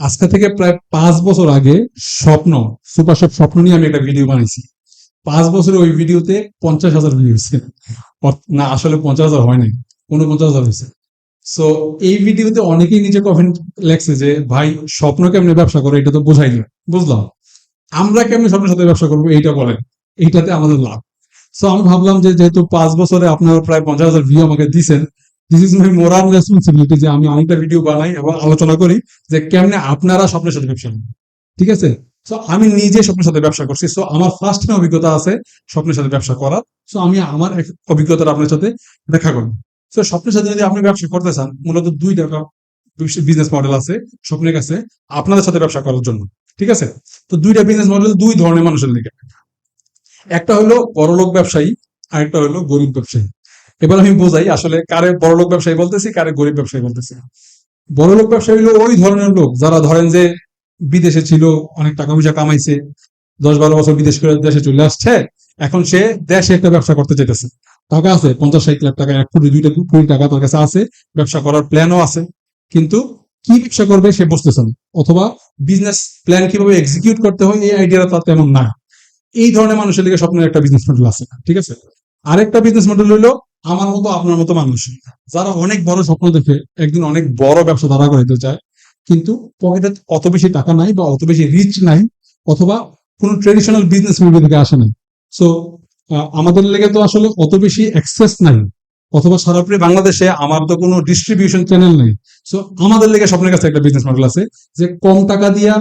আজকে থেকে প্রায় পাঁচ বছর আগে স্বপ্ন, সুপার শপ স্বপ্ন নিয়ে আমি একটা ভিডিও বানিয়েছি। পাঁচ বছরে ওই ভিডিওতে পঞ্চাশ হাজার ভিউ হয়েছে। না, আসলে পঞ্চাশ হাজার হয় নাই উনপঞ্চাশ হাজার হয়েছে। সো এই ভিডিওতে অনেকেই নিচে কমেন্ট লেখছে যে, ভাই, স্বপ্ন কেমনে ব্যবসা করে? এটা তো বোঝাই না বুঝলাম। আমরা কেমনে স্বপ্নের সাথে ব্যবসা করব? এইটা বলেন। এইটাতে আমাদের লাভ। সো আমি ভাবলাম যে, যেহেতু পাঁচ বছরে আপনারা প্রায় পঞ্চাশ হাজার ভিউ আমাকে দিছেন this is my moral responsibility যে আমি অনেকটা ভিডিও বানাই এবং আলোচনা করি যে কেমনে আপনারা স্বপ্নের সাথে ব্যবসা করেন। ঠিক আছে? সো আমি নিজে স্বপ্নের সাথে ব্যবসা করছি। সো আমার ফার্স্ট অভিজ্ঞতা আছে স্বপ্নের সাথে ব্যবসা করার। সো আমি আমার অভিজ্ঞতাটা আপনার সাথে দেখা করব। সো স্বপ্নের সাথে যদি আপনি ব্যবসা করতে চান, মূলত দুই টাকা বিজনেস মডেল আছে স্বপ্নের কাছে, আপনাদের সাথে ব্যবসা করার জন্য। ঠিক আছে? তো দুইটা বিজনেস মডেল দুই ধরনের মানুষের দিকে একটা হলো বড়লোক ব্যবসায়ী আর একটা হলো গরিব ব্যবসায়ী। এবার আমি বোঝাই আসলে কারে বড়লোক ব্যবসায়ী বলতেছি, কারে গরিব ব্যবসায়ী বলতেছি। বড়লোক ব্যবসায়ী হলো ওই ধরনের লোক যারা ধরেন যে বিদেশে ছিল, অনেক টাকা পয়সা কামাইছে, দশ বারো বছর বিদেশ করে দেশে চলে আসছে, এখন সে দেশে একটা ব্যবসা করতে চাইতেছে। টাকা আছে পঞ্চাশ ষাট লাখ টাকা, এক কোটি দুইটা কোটি টাকা তার কাছে আছে, ব্যবসা করার প্ল্যানও আছে। কিন্তু কি ব্যবসা করবে সে বুঝতেছে না। অথবা বিজনেস প্ল্যান কীভাবে এক্সিকিউট করতে হয়, এই আইডিয়াটা তার তেমন না এই ধরনের মানুষের দিকে স্বপ্নের একটা বিজনেস মডেল আছে, ঠিক আছে? আরেকটা বিজনেস মডেল হলো আমার মতো আপনার মতো মানুষ। যারা অনেক বড় স্বপ্ন দেখে একদিন অনেক বড় ব্যবসা দাঁড়া করাইতে চায়, কিন্তু পকেটে অত বেশি টাকা নাই বা অত বেশি রিচ নাই অথবা কোনো ট্রেডিশনাল বিজনেস মুভি থেকে আসে নাই। সো আমাদের লেগে তো আসলে অত বেশি অ্যাক্সেস নাই। অথবা সরাসরি বাংলাদেশে আমার তো কোনো ডিস্ট্রিবিউশন চ্যানেল নেই। সো আমাদের লেগে স্বপ্নের কাছে একটা বিজনেস মডেল আছে যে কম টাকা দিয়া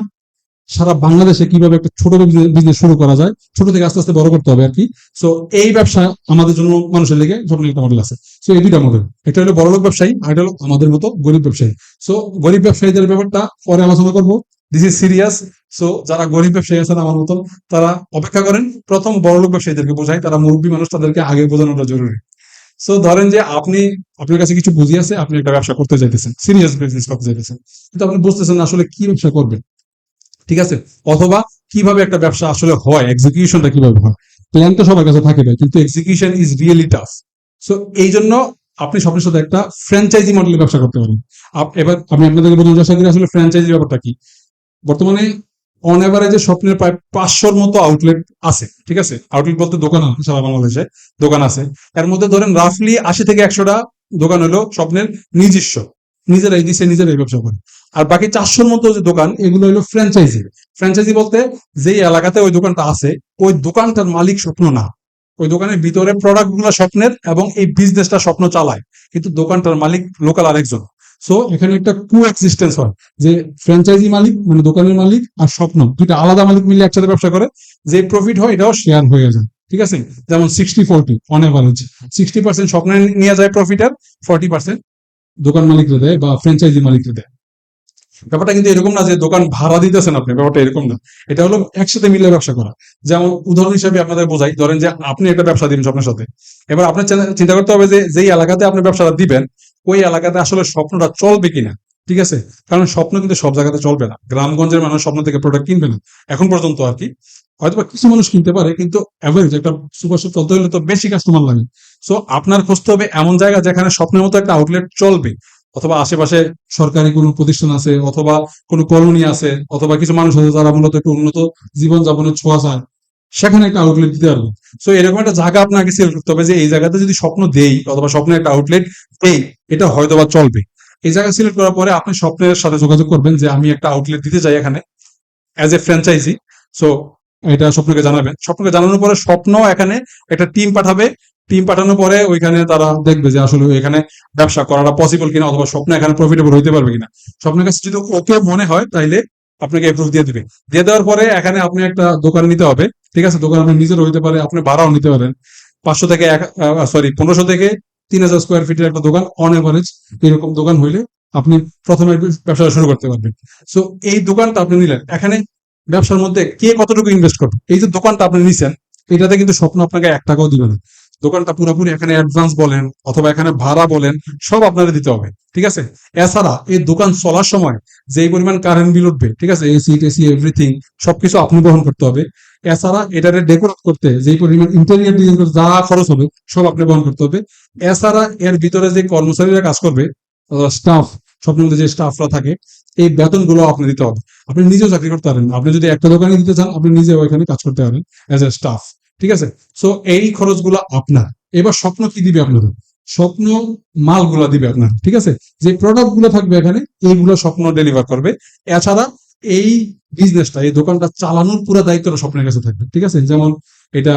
সারা বাংলাদেশে কীভাবে একটা ছোট বিজনেস শুরু করা যায়, ছোট থেকে আস্তে আস্তে বড় করতে হবে আর কি। সো এই ব্যবসা আমাদের জন্য মানুষের লেগে স্বপ্নের একটা মডেল আছে। সো এই দুইটা মডেল এটা হলো বড়লোক ব্যবসায়ী, আর এটা হলো আমাদের মতো গরিব ব্যবসায়ী। সো গরিব ব্যবসায়ীদের ব্যাপারটা পরে আলোচনা করব। দিস ইজ সিরিয়াস সো যারা গরিব ব্যবসায়ী আছেন আমার মতন, তারা অপেক্ষা করেন। প্রথম বড়লোক ব্যবসায়ীদেরকে বোঝায় তারা মুরব্বী মানুষ, তাদেরকে আগে বোঝানোটা জরুরি। সো ধরেন যে আপনি, আপনার কাছে কিছু বুঝি আছে, আপনি একটা ব্যবসা করতে চাইতেছেন সিরিয়াস বিজনেস করতে চাইতেছেন কিন্তু আপনি বুঝতেছেন আসলে কি ব্যবসা করবেন। ঠিক আছে? অথবা কীভাবে একটা ব্যবসা আসলে হয় এক্সিকিউশনটা কীভাবে হয়? প্ল্যান তো সবার কাছে থাকে ভাই, কিন্তু execution is really tough so এই জন্য আপনি স্বপ্নের সাথে একটা ফ্র্যাঞ্চাইজি মডেলের ব্যবসা করতে পারেন। এবার আমি আপনাদেরকে বলুন আশা করি আসলে ফ্র্যাঞ্চাইজি ব্যাপারটা কি? বর্তমানে অন এভারেজে স্বপ্নের প্রায় পাঁচশোর মতো আউটলেট আছে, ঠিক আছে? আউটলেট বলতে দোকান সারা বাংলাদেশে, দোকান আছে। এর মধ্যে ধরেন রাফলি আশি থেকে একশোটা দোকান হলো স্বপ্নের নিজস্ব। নিজেরাই দিচ্ছে নিজেরাই ব্যবসা করে। আর বাকি চারশোর মতো যে দোকান, এগুলো হলো ফ্র্যাঞ্চাইজি ফ্র্যাঞ্চাইজি বলতে যেই এলাকাতে ওই দোকানটা আছে, ওই দোকানটার মালিক স্বপ্ন না। ওই দোকানের ভিতরে প্রোডাক্টগুলো স্বপ্নের এবং এই বিজনেসটা স্বপ্ন চালায়। কিন্তু দোকানটার মালিক লোকাল আরেকজন। সো এখানে একটা কু এক্সিস্টেন্স হয় যে ফ্র্যাঞ্চাইজি মালিক মানে দোকানের মালিক আর স্বপ্ন। দুইটা আলাদা মালিক মিলে একসাথে ব্যবসা করে। যে প্রফিট হয়, এটাও শেয়ার হয়ে যায়। ঠিক আছে? যেমন sixty forty on average sixty percent স্বপ্নে নিয়ে যায় প্রফিট আর ফর্টি পার্সেন্ট দোকান মালিকরা দেয় বা ফ্র্যাঞ্চাইজি মালিকরা দেয়। ব্যাপারটা কিন্তু এরকম না যে দোকান ভাড়া দিতেছেন আপনি, ব্যাপারটা এরকম না। এটা হলো একসাথে মিলে ব্যবসা করা। যেমন উদাহরণ হিসেবে আপনাদের বোঝাই, ধরেন যে আপনি একটা ব্যবসা দিবেন আপনার সাথে। এবার আপনার চিন্তা- করতে হবে যে যেই এলাকাতে আপনি ব্যবসাটা দিবেন, ওই এলাকাতে আসলে স্বপ্নটা চলবে কিনা, ঠিক আছে? কারণ স্বপ্ন কিন্তু সব জায়গাতে চলবে না। গ্রামগঞ্জের মানুষ স্বপ্ন থেকে প্রোডাক্ট কিনবে না, এখন পর্যন্ত আর কি। হয়তো কিছু মানুষ কিনতে পারে, কিন্তু অ্যাভারেজ একটা সুপার শপ চলতে হলে তো বেশি কাস্টমার লাগে। সো আপনার খুঁজতে হবে এমন জায়গা যেখানে স্বপ্নের মতো একটা আউটলেট চলবে, অথবা আশেপাশে সরকারি কোনো প্রতিষ্ঠান আছে, অথবা কোনো কলোনি আছে, অথবা কিছু মানুষ আছে যারা মূলত একটু উন্নত জীবন যাপনের ছোঁয়া চায়, সেখানে একটা আউটলেট দিতে পারব। সো এরকম একটা জায়গা আপনাকে সিলেক্ট করতে হবে যে, এই জায়গাতে যদি স্বপ্ন দেই, অথবা স্বপ্নের একটা আউটলেট দেই, এটা হয়তো বা চলবে। এই জায়গা সিলেক্ট করার পরে আপনি স্বপ্নের সাথে যোগাযোগ করবেন যে, আমি একটা আউটলেট দিতে চাই এখানে অ্যাজ এ ফ্র্যাঞ্চাইজি সো এটা স্বপ্নকে জানাবেন। স্বপ্নকে জানানোর পরে স্বপ্ন এখানে একটা টিম পাঠাবে। টিম পাঠানোর পরে ওইখানে তারা দেখবে যে আসলে এখানে ব্যবসা করাটা পসিবল কিনা অথবা স্বপ্ন এখানে প্রফিটেবল হইতে পারবে কিনা। স্বপ্নের কাছে যদি ওকে মনে হয়, তাইলে আপনাকে অ্যাপ্রুভ দিয়ে দিবে। দিয়ে দেওয়ার পরে এখানে আপনি একটা দোকান নিতে হবে। ঠিক আছে? দোকান আপনি নিজের হইতে পারে, আপনি ভাড়াও নিতে পারেন। পাঁচশো থেকে এক সরি পনেরোশো থেকে তিন হাজার স্কোয়ার ফিটের একটা দোকান অন এভারেজ এরকম দোকান হইলে আপনি প্রথমে ব্যবসা শুরু করতে পারবেন। সো এই দোকানটা আপনি নিলেন। এখানে ব্যবসার মধ্যে কে কতটুকু ইনভেস্ট করবে? এই যে দোকানটা আপনি নিছেন, এটাতে কিন্তু স্বপ্ন আপনাকে এক টাকাও দিবে না। দোকানটা পুরোপুরি এখানে অ্যাডভান্স বলেন অথবা এখানে ভাড়া বলেন, সব আপনাদের দিতে হবে, ঠিক আছে? এছাড়া এই দোকান চলার সময় যেই পরিমাণ কারেন্ট বিল উঠবে, ঠিক আছে? এসি টেসি এভরিথিং সবকিছু আপনি বহন করতে হবে। এছাড়া এটারে ডেকোরেট করতে যেই পরিমাণ ইন্টেরিয়ার ডিজাইন করতে যা খরচ হবে, সব আপনি বহন করতে হবে। এছাড়া এর ভিতরে যে কর্মচারীরা কাজ করবে স্টাফ স্বপ্নের মধ্যে যে স্টাফরা থাকে এই বেতনগুলো আপনি দিতে হবে। আপনি নিজেও চাকরি করতে পারেন। আপনি যদি একটা দোকানে দিতে চান, আপনি নিজেও এখানে কাজ করতে পারেন অ্যাজ এ স্টাফ ঠিক আছে? সো এই খরচগুলো আপনার। এবার স্বপ্ন কি দিবে আপনাদের? স্বপ্ন মালগুলো দিবে আপনার। ঠিক আছে? যে প্রোডাক্টগুলো থাকবে এখানে, এইগুলো স্বপ্ন ডেলিভার করবে। এছাড়া এই বিজনেসটা এই দোকানটা চালানোর পুরো দায়িত্বটা স্বপ্নের কাছে থাকবে। ঠিক আছে? যেমন এটা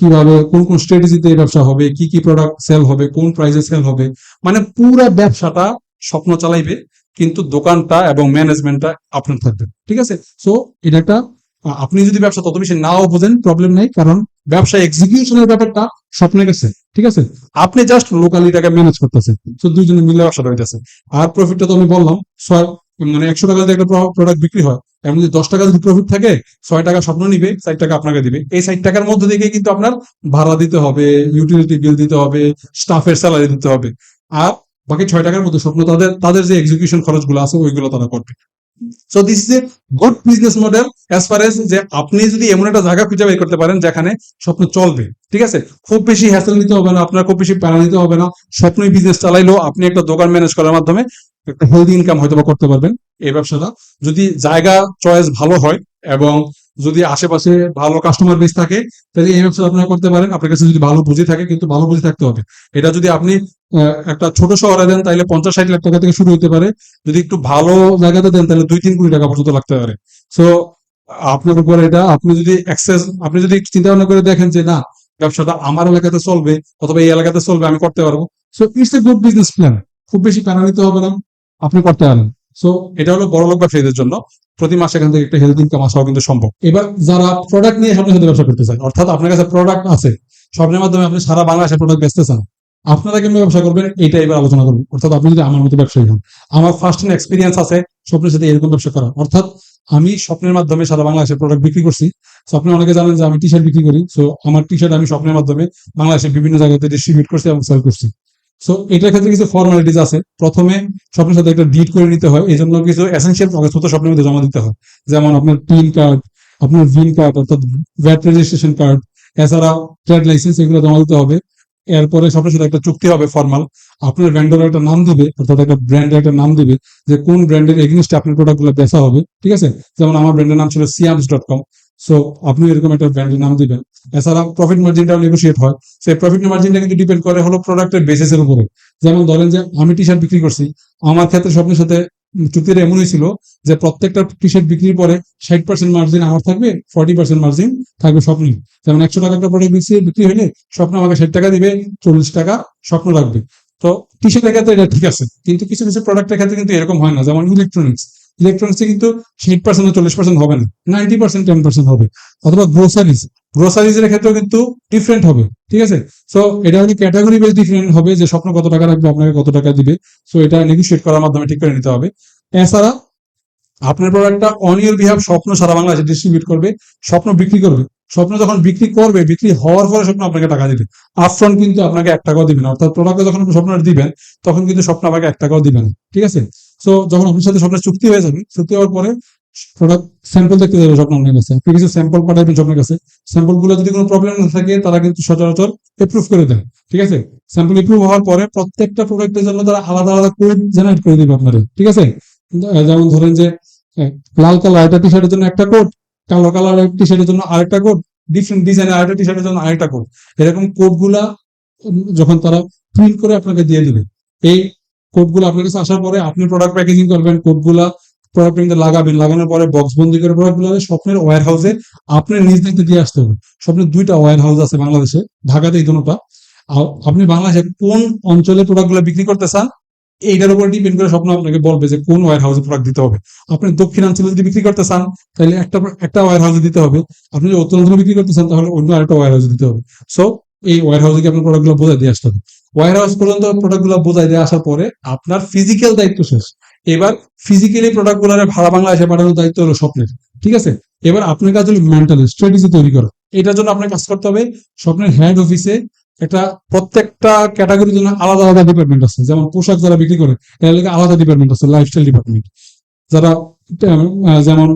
কীভাবে, কোন কোন স্ট্র্যাটেজিতে এই ব্যবসা হবে, কি কি প্রোডাক্ট সেল হবে, কোন প্রাইসে সেল হবে। মানে পুরো ব্যবসাটা স্বপ্ন চালাইবে। কিন্তু দোকানটা এবং ম্যানেজমেন্টটা আপনার থাকবে। ঠিক আছে? সো এটা একটা আপনি যদি ব্যবসা তত বেশি নাও বোঝেন প্রবলেম নেই, কারণ ব্যবসা এক্সিকিউশনের ব্যাপারটা স্বপ্নের কাছে। ঠিক আছে? আপনি জাস্ট লোকালিটাকে ম্যানেজ করতেছেন। তো দুইজনে মিলে ব্যবসাটা হইতেছে আর প্রফিটটা তো আমি বললাম মানে একশো টাকা যদি একটা প্রোডাক্ট বিক্রি হয়, এমন যদি দশ টাকা যদি প্রফিট থাকে, ছয় টাকা স্বপ্ন নিবে, ষাট টাকা আপনাকে দিবে। এই ষাট টাকার মধ্যে থেকে কিন্তু আপনার ভাড়া দিতে হবে ইউটিলিটি বিল দিতে হবে স্টাফের স্যালারি দিতে হবে। আর বাকি ছয় টাকার মধ্যে স্বপ্ন তাদের তাদের যে এক্সিকিউশন খরচগুলো আছে, ওইগুলো তারা করবে। So this is a good business model as far as যে আপনি যদি এমন একটা জায়গা খুঁজে বের করতে পারেন যেখানে স্বপ্ন চলবে, ঠিক আছে? খুব বেশি হ্যাসেল নিতে হবে না, আপনার খুব বেশি প্যারা নিতে হবে না, স্বপ্নই বিজনেস চালাইলেও আপনি একটা দোকান ম্যানেজ করার মাধ্যমে একটা হেলদি ইনকাম হয়তো করতে পারবেন। এই ব্যবসাটা যদি জায়গা চয়েস ভালো হয় এবং যদি আশেপাশে ভালো কাস্টমার বেস থাকে, তাহলে এই ব্যবসা আপনারা করতে পারেন। আপনার কাছে যদি ভালো পুঁজি থাকে, কিন্তু ভালো পুঁজি থাকতে হবে। এটা যদি আপনি একটা ছোট শহরে দেন, তাহলে পঞ্চাশ, ষাট লাখ টাকা থেকে শুরু হতে পারে। যদি একটু ভালো জায়গাতে দেন, তাহলে দুই, তিন কোটি টাকা পর্যন্ত লাগতে পারে। সো আপনার উপর এটা, আপনি যদি অ্যাক্সেস আপনি যদি চিন্তা ভাবনা করে দেখেন যে, না, ব্যবসাটা আমার এলাকাতে চলবে, অথবা এই এলাকাতে চলবে, আমি করতে পারব। So it's a good business plan খুব বেশি প্যারা নিতে হবে না। আপনি করতে পারেন। সো এটা হলো বড় লোক ব্যবসায়ীদের জন্য। প্রতি মাসে এখান থেকে একটা হেলথ ইনকাম আসাও কিন্তু সম্ভব। এবার যারা প্রোডাক্ট নিয়ে স্বপ্নের সাথে ব্যবসা করতে চায়, অর্থাৎ আপনার কাছে প্রোডাক্ট আছে, স্বপ্নের মাধ্যমে আপনি সারা বাংলাদেশে প্রোডাক্ট বেচতে চান, আপনারা কেমন ব্যবসা করবেন এটা এবার আলোচনা করব। অর্থাৎ আপনি যদি আমার মতো ব্যবসায়ী হন, আমার ফার্স্ট হ্যান্ড এক্সপিরিয়েন্স আছে স্বপ্নের সাথে এরকম ব্যবসা করা অর্থাৎ আমি স্বপ্নের মাধ্যমে সারা বাংলাদেশে প্রোডাক্ট বিক্রি করছি। তো আপনি অনেকে জানেন যে আমি টি শার্ট বিক্রি করি। সো আমার টি শার্ট আমি স্বপ্নের মাধ্যমে বাংলাদেশের বিভিন্ন জায়গাতে ডিস্ট্রিবিউট করছি এবং সেল করছি। সো এটার ক্ষেত্রে কিছু ফর্মালিটিস আছে। প্রথমে স্বপ্নের সাথে একটা ডিট করে নিতে হয়। এই জন্য কিছু এসেন্সিয়াল কাগজপত্র স্বপ্নের মধ্যে জমা দিতে হয়। যেমন আপনার টিন কার্ড আপনার ভিন কার্ড অর্থাৎ ভ্যাট রেজিস্ট্রেশন কার্ড এছাড়া ট্রেড লাইসেন্স এগুলো জমা দিতে হবে। এরপরে স্বপ্নের সাথে একটা চুক্তি হবে ফর্মাল আপনার ব্র্যান্ডের একটা নাম দিবে, অর্থাৎ একটা ব্র্যান্ডের একটা নাম দিবে যে কোন ব্র্যান্ডের এগেনস্টে আপনার প্রোডাক্টগুলো বেচা হবে। ঠিক আছে? যেমন আমার ব্র্যান্ডের নাম ছিল সিয়ামস ডট কম সো আপনি এরকম একটা ব্র্যান্ডের নাম দিবেন। এছাড়া প্রফিট মার্জিনটাও নেগোসিয়েট হয়। সেই প্রফিট মার্জিনটা কিন্তু ডিপেন্ড করে হলো প্রোডাক্টের বেসিসের উপরে। যেমন ধরেন যে, আমি টি শার্ট বিক্রি করছি। আমার ক্ষেত্রে স্বপ্নের সাথে চুক্তিটা এমনই ছিল যে, প্রত্যেকটা টি শার্ট বিক্রির পরে ষাট পার্সেন্ট মার্জিন আমার থাকবে ফর্টি পার্সেন্ট মার্জিন থাকবে স্বপ্ন যেমন একশো টাকা একটা প্রোডাক্ট বিক্রি বিক্রি হলে স্বপ্ন আমাকে ষাট টাকা দিবে, চল্লিশ টাকা স্বপ্ন রাখবে তো টি শার্টের ক্ষেত্রে এটা ঠিক আছে। কিন্তু কিছু কিছু প্রোডাক্টের ক্ষেত্রে কিন্তু এরকম হয় না। যেমন ইলেকট্রনিক্স ইলেকট্রনিক্সে কিন্তু ষাট পার্সেন্ট চল্লিশ পার্সেন্ট হবে না নাইনটি পার্সেন্ট টেন পার্সেন্ট হবে, অথবা গ্রোসারিজ গ্রোসারিজের ক্ষেত্রেও কিন্তু ডিফারেন্ট হবে, ঠিক আছে? সো এটা হচ্ছে ক্যাটাগরি বেস ডিফারেন্ট হবে, যে স্বপ্ন কত টাকা রাখবে, আপনাকে কত টাকা দিবে সো এটা নেগোসিয়েট করার মাধ্যমে ঠিক করে নিতে হবে। এছাড়া, আপনার প্রোডাক্টটা অন ইউর বিহাব স্বপ্ন সারা বাংলাদেশে ডিস্ট্রিবিউট করবে, স্বপ্ন বিক্রি করবে, স্বপ্ন যখন বিক্রি করবে, বিক্রি হওয়ার পরে স্বপ্ন আপনাকে টাকা দিবে আপফ্রন্ট কিন্তু আপনাকে এক টাকাও দিবে না, অর্থাৎ প্রোডাক্টে যখন স্বপ্ন দিবেন, তখন কিন্তু স্বপ্ন আপনাকে এক টাকাও দিবে না, ঠিক আছে? সো যখন আপনার সাথে স্বপ্নের চুক্তি হয়ে যাবে, চুক্তি হওয়ার পরে প্রোডাক্ট স্যাম্পল দেখতে যাবে স্বপ্ন আপনার কাছে কিছু স্যাম্পল পাঠাবেন স্বপ্নের কাছে স্যাম্পলগুলো যদি কোনো প্রবলেম না থাকে, তারা কিন্তু সচরাচর এপ্রুভ করে দেয়। ঠিক আছে? স্যাম্পল এপ্রুভ হওয়ার পরে প্রত্যেকটা প্রোডাক্টের জন্য তারা আলাদা আলাদা কোড জেনারেট করে দিবে আপনাদের। ঠিক আছে? যেমন ধরেন যে লাল কালার একটা টি শার্টের জন্য একটা কোড কালো কালার টি শার্টের জন্য আরেকটা কোড ডিফারেন্ট ডিজাইনের আরেকটা টি শার্টের জন্য আরেকটা কোড এরকম কোডগুলা যখন তারা প্রিন্ট করে আপনাকে দিয়ে দিবে। এই কোডগুলো আপনার কাছে আসার পরে আপনি প্রোডাক্ট প্যাকেজিং করবেন কোডগুলা প্রোডাক্ট লাগাবেন, লাগানোর পরে বক্স বন্দি করে প্রোডাক্টগুলো স্বপ্নের ওয়ার হাউসে আপনার নিজ দায়িত্বে দিয়ে আসতে হবে। স্বপ্নের দুইটা ওয়ার হাউস আছে বাংলাদেশে, ঢাকাতে এই দুটোটা আপনি বাংলাদেশে কোন অঞ্চলে প্রোডাক্টগুলো বিক্রি করতে চান, এইটার উপর ডিপেন্ড করে স্বপ্ন আপনাকে বলবে যে কোন ওয়ার হাউসে প্রোডাক্ট দিতে হবে। আপনি দক্ষিণাঞ্চলে যদি বিক্রি করতে চান, তাহলে একটা একটা ওয়ার হাউসে দিতে হবে। আপনি যদি উত্তরাঞ্চলে বিক্রি করতে চান, তাহলে অন্য আরেকটা ওয়ার হাউসে দিতে হবে। সো এই ওয়ার হাউসে কি আপনার প্রোডাক্টগুলো বোঝাই দিয়ে আসতে হবে। ওয়ার হাউস পর্যন্ত প্রোডাক্টগুলো বোঝাই দিয়ে আসার পরে আপনার ফিজিক্যাল দায়িত্ব শেষ। এবার ফিজিক্যালি প্রোডাক্টগুলো ভাড়া বাংলাদেশে পাঠানোর দায়িত্ব হলো স্বপ্নের। ঠিক আছে? এবার আপনার কাজ হলো মেন্টালি স্ট্র্যাটেজি তৈরি করা। এটার জন্য আপনার কাজ করতে হবে স্বপ্নের হেড অফিসে একটা প্রত্যেকটা ক্যাটাগরির জন্য আলাদা আলাদা ডিপার্টমেন্ট আছে। যেমন পোশাক যারা বিক্রি করে, এর আলাদা ডিপার্টমেন্ট আছে লাইফস্টাইল ডিপার্টমেন্ট যারা যেমন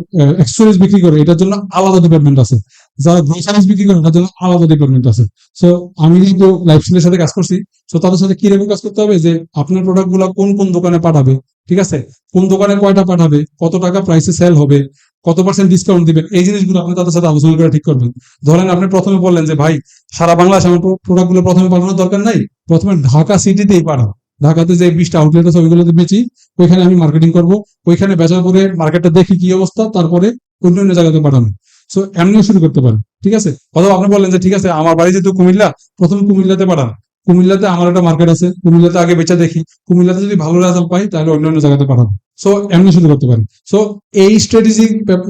এক্সেসরিজ বিক্রি করে, এটার জন্য আলাদা ডিপার্টমেন্ট আছে। যারা গ্রোসারিজ বিক্রি করে এটার জন্য আলাদা ডিপার্টমেন্ট আছে। সো আমি কিন্তু লাইফস্টাইলের সাথে কাজ করছি সো তাদের সাথে কীরকম কাজ করতে হবে? যে আপনার প্রোডাক্টগুলা কোন কোন দোকানে পাঠাবে, ঠিক আছে? কোন দোকানে কয়টা পাঠাবে, কত টাকা প্রাইসে সেল হবে, কত পার্সেন্ট ডিসকাউন্ট দিবেন এই জিনিসগুলো আপনি তাদের সাথে আলোচনা করে ঠিক করবেন। ধরেন আপনি প্রথমে বললেন যে, ভাই, সারা বাংলাদেশ আমার প্রোডাক্টগুলো প্রথমে পাঠানোর দরকার নাই, প্রথমে ঢাকা সিটিতেই পাঠাও। ঢাকাতে যে বিশটা আউটলেট আছে, ওইগুলোতে বেচি, ওইখানে আমি মার্কেটিং করব, ওইখানে বেচার পরে মার্কেটটা দেখি কি অবস্থা, তারপরে অন্য অন্য জায়গাতে পাঠানো সো এমনিও শুরু করতে পারেন, ঠিক আছে? অথবা আপনি বললেন যে, ঠিক আছে, আমার বাড়ি যেহেতু কুমিল্লা, প্রথম কুমিল্লাতে পাঠান। কুমিল্লাতে আমার একটা মার্কেট আছে, কুমিল্লাতে আগে বেচা দেখি। কুমিল্লাতে যদি ভালো রেজাল্ট পাই, তাহলে অন্য জায়গাতে পাঠাবো সো এমনি শুরু করতে পারেন। সো এই স্ট্র্যাটেজি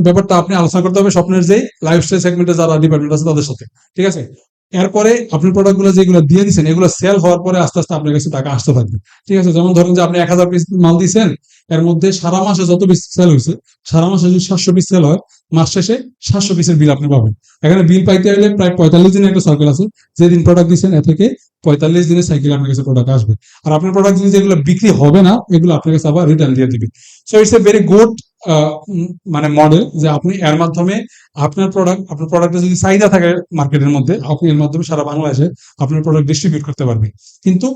ব্যাপারটা আপনি আলোচনা করতে হবে স্বপ্নের যে লাইফস্টাইল সেগমেন্টে যারা ডিপার্টমেন্ট আছে তাদের সাথে, ঠিক আছে? এরপরে আপনি প্রোডাক্টগুলো যেগুলো দিয়ে দিচ্ছেন এগুলো সেল হওয়ার পরে আস্তে আস্তে আপনার কাছে টাকা আসতে থাকবে, ঠিক আছে? যেমন ধরেন যে, আপনি এক হাজার পিস মাল দিচ্ছেন এর মধ্যে সারা মাসে যত পিস সেল হয়েছে সারা মাসে যদি সাতশো পিস সেল হয় মাস শেষে সাতশো পিসের বিল আপনি পাবেন। এখানে বিল পাইতে হলে প্রায় পঁয়তাল্লিশ দিনের একটা সার্কেল আছে। যেদিন প্রোডাক্ট দিচ্ছেন এ থেকে পঁয়তাল্লিশ দিনের সাইকেল আপনার কাছে প্রোডাক্ট আসবে। আর আপনার প্রোডাক্ট যেগুলো বিক্রি হবে না, এগুলো আপনার কাছে আবার রিটার্ন দিয়ে দিবে। So it's a very good মানে মডেল যে আপনি এর মাধ্যমে আপনার প্রোডাক্ট আপনার প্রোডাক্টের যদি চাহিদা থাকে মার্কেটের মধ্যে, আপনি এর মাধ্যমে সারা বাংলাদেশে আপনার প্রোডাক্ট ডিস্ট্রিবিউট করতে পারবেন। কিন্তু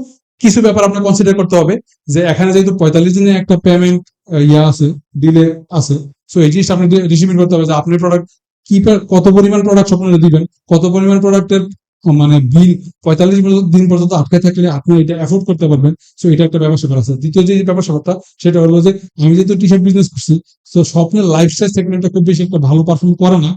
কিছু ব্যাপার আপনার কনসিডার করতে হবে যে এখানে যেহেতু পঁয়তাল্লিশ দিনে একটা পেমেন্ট ইয়া আছে ডিলে আছে সো এই জিনিসটা আপনি ডিস্ট্রিবিউট করতে হবে যে আপনি প্রোডাক্ট কি কত পরিমাণ প্রোডাক্ট স্বপ্নে দিবেন? কত পরিমাণ প্রোডাক্টের মানে বিল পঁয়তাল্লিশ দিন পর্যন্ত আটকে থাকলে আপনি এটা অ্যাফোর্ড করতে পারবেন। সো এটা একটা ব্যবসা করা আছে। দ্বিতীয় যে ব্যবসা ব্যাপারটা, সেটা হলো যে আমি যেহেতু টি শার্ট বিজনেস করছি, তো স্বপ্নের লাইফস্টাইল সেগমেন্টটা খুব বেশি একটা ভালো পারফর্ম করে না।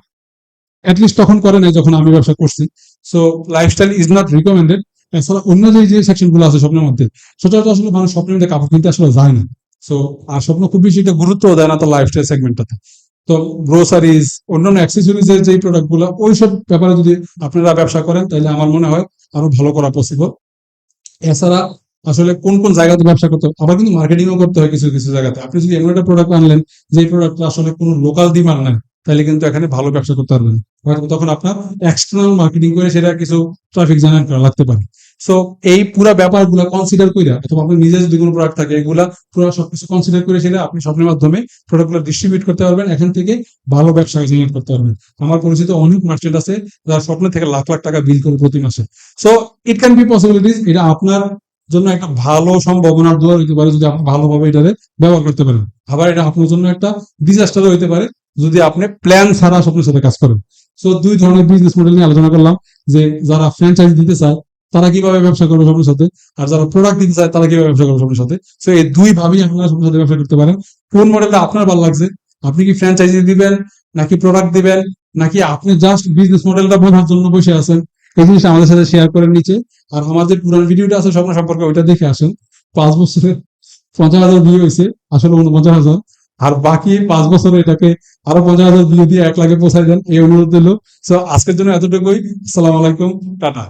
অ্যাটলিস্ট তখন করে নাই যখন আমি ব্যবসা করছি। So lifestyle is not recommended এছাড়া অন্য যে যে সেকশনগুলো আছে স্বপ্নের মধ্যে সচরাচর আসলে মানুষ স্বপ্নের মধ্যে কাপড় কিনতে আসলে যায় না। সো আর স্বপ্ন খুব বেশি এটা গুরুত্ব দেয় না তো লাইফস্টাইল সেগমেন্টটাতে তো গ্রোসারিজ অন্যান্য অ্যাক্সেসরিজ এর যে প্রোডাক্টগুলো, ওইসব ব্যাপারে যদি আপনারা ব্যবসা করেন তাহলে আমার মনে হয় আরও ভালো করা পসিবল এছাড়া আসলে কোন কোন জায়গাতে ব্যবসা করতে হবে? আবার কিন্তু মার্কেটিংও করতে হয় কিছু কিছু জায়গাতে। আপনি যদি এমন একটা প্রোডাক্ট আনলেন যে প্রোডাক্টটা আসলে কোনো লোকাল ডিমান্ড নেই তাহলে কিন্তু এখানে ভালো ব্যবসা করতে পারবেন তখন আপনার এক্সটার্নাল মার্কেটিং করে সেটা কিছু ট্রাফিক জেনারেট করা লাগতে পারে। সো এই পুরো ব্যাপারগুলো কনসিডার করে অথবা আপনার নিজের যদি কোনো প্রোডাক্ট থাকে, এগুলা পুরো সবকিছু কনসিডার করে সেটা আপনি স্বপ্নের মাধ্যমে প্রোডাক্টগুলো ডিস্ট্রিবিউট করতে পারবেন, এখান থেকে ভালো ব্যবসা জেনারেট করতে পারবেন। আমার পরিচিত অনেক মার্চেন্ট আছে, যারা স্বপ্ন থেকে লাখ লাখ টাকা বিল করে প্রতি মাসে। So it can be possibilities এটা আপনার জন্য একটা ভালো সম্ভাবনার দোয়ার হতে পারে, যদি আপনি ভালোভাবে এটারে ব্যবহার করতে পারেন। আবার এটা আপনার জন্য একটা ডিজাস্টারও হতে পারে, যদি আপনি প্ল্যান ছাড়া স্বপ্নের সাথে কাজ করেন। সো দুই ধরনের বিজনেস মডেল নিয়ে আলোচনা করলাম, যে যারা ফ্র্যাঞ্চাইজ দিতে চায় তারা কীভাবে ব্যবসা করবে স্বপ্নের সাথে? আর যারা প্রোডাক্ট দিতে চায়, তারা কীভাবে ব্যবসা করবে স্বপ্নের সাথে? সো এই দুই ভাবেই আপনারা স্বপ্নের সাথে ব্যবসা করতে পারেন। কোন মডেলটা আপনার ভালো লাগছে? আপনি কি ফ্র্যাঞ্চাইজি দিবেন, নাকি প্রোডাক্ট দিবেন, নাকি আপনি জাস্ট বিজনেস মডেলটা বোঝার জন্য বসে আছেন? এই জিনিসটা আমাদের সাথে শেয়ার করেন নিচে। আর আমাদের পুরান ভিডিওটা আছে স্বপ্ন সম্পর্কে, ওইটা দেখে আসেন। পাঁচ বছরের পঞ্চাশ হাজার ভিউ হয়েছে, আসলে উনপঞ্চাশ হাজার। আর বাকি পাঁচ বছরে এটাকে আরও পঞ্চাশ হাজার ভিউ দিয়ে এক লাখে পৌঁছায় দেন, এই অনুরোধ দিল সো আজকের জন্য এতটুকুই। আসসালামু আলাইকুম, টাটা।